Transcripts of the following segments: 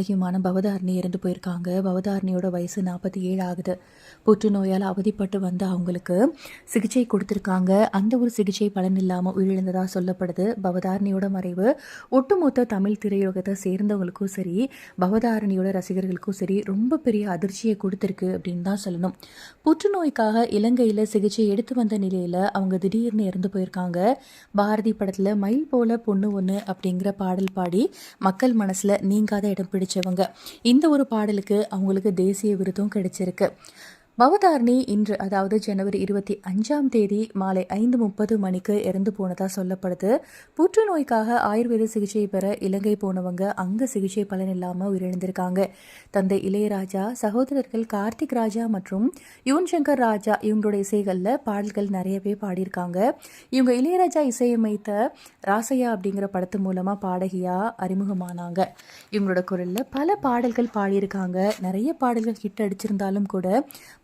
அழகியமான பவதாரணி இறந்து போயிருக்காங்க. பவதாரணியோட வயசு நாற்பத்தி ஏழு ஆகுது. புற்றுநோயால் அவதிப்பட்டு வந்த அவங்களுக்கு சிகிச்சை கொடுத்துருக்காங்க. அந்த ஒரு சிகிச்சை பலன் இல்லாமல் உயிரிழந்ததாக சொல்லப்படுது. பவதாரணியோட மறைவு ஒட்டுமொத்த தமிழ் திரையுலகத்தை சேர்ந்தவங்களுக்கும் சரி பவதாரணியோட ரசிகர்களுக்கும் சரி ரொம்ப பெரிய அதிர்ச்சியை கொடுத்துருக்கு அப்படின்னு தான் சொல்லணும். புற்றுநோய்க்காக இலங்கையில் சிகிச்சை எடுத்து வந்த நிலையில் அவங்க திடீர்னு இறந்து போயிருக்காங்க. பாரதி படத்தில் மயில் போல பொண்ணு ஒன்று அப்படிங்கிற பாடல் பாடி மக்கள் மனசில் நீங்காத இடம் பிடிச்சவங்க. இந்த ஒரு பாடலுக்கு அவங்களுக்கு தேசிய விருதும் கிடைச்சிருக்கு. பவதாரணி இன்று அதாவது ஜனவரி இருபத்தி அஞ்சாம் தேதி மாலை ஐந்து முப்பது மணிக்கு இறந்து போனதா சொல்லப்படுது. புற்றுநோய்க்காக ஆயுர்வேத சிகிச்சை பெற இலங்கை போனவங்க அங்கு சிகிச்சை பலன் இல்லாமல் உயிரிழந்திருக்காங்க. தந்தை இளையராஜா சகோதரர்கள் கார்த்திக் ராஜா மற்றும் யுவன் சங்கர் ராஜா இவங்களுடைய இசைகளில் பாடல்கள் நிறையவே பாடியிருக்காங்க. இவங்க இளையராஜா இசையமைத்த ராசையா அப்படிங்கிற படத்து மூலமாக பாடகியாக அறிமுகமானாங்க. இவங்களோட குரலில் பல பாடல்கள் பாடியிருக்காங்க. நிறைய பாடல்கள் ஹிட் அடிச்சிருந்தாலும் கூட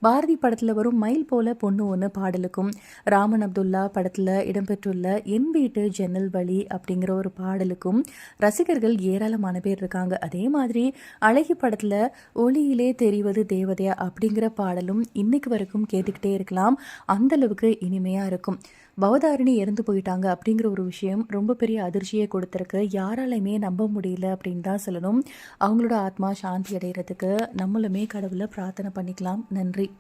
பாரதி படத்தில் வரும் மயில் போல பொண்ணு ஒன்று பாடலுக்கும் ராமன் அப்துல்லா படத்தில் இடம்பெற்றுள்ள என் வீட்டு ஜன்னல் வழி அப்படிங்கிற ஒரு பாடலுக்கும் ரசிகர்கள் ஏராளமான பேர் இருக்காங்க. அதே மாதிரி அழகி படத்தில் ஒளியிலே தெரிவது தேவதையா அப்படிங்கிற பாடலும் இன்னைக்கு வரைக்கும் கேட்டுக்கிட்டே இருக்கலாம். அந்த அளவுக்கு இனிமையாக இருக்கும். பவதாரிணி இறந்து போயிட்டாங்க அப்படிங்கிற ஒரு விஷயம் ரொம்ப பெரிய அதிர்ச்சியை கொடுத்துருக்கு. யாராலையுமே நம்ப முடியல அப்படின்னு தான் சொல்லணும். அவங்களோட ஆத்மா சாந்தி அடைகிறதுக்கு நம்மளுமே கடவுளை பிரார்த்தனை பண்ணிக்கலாம். நன்றி.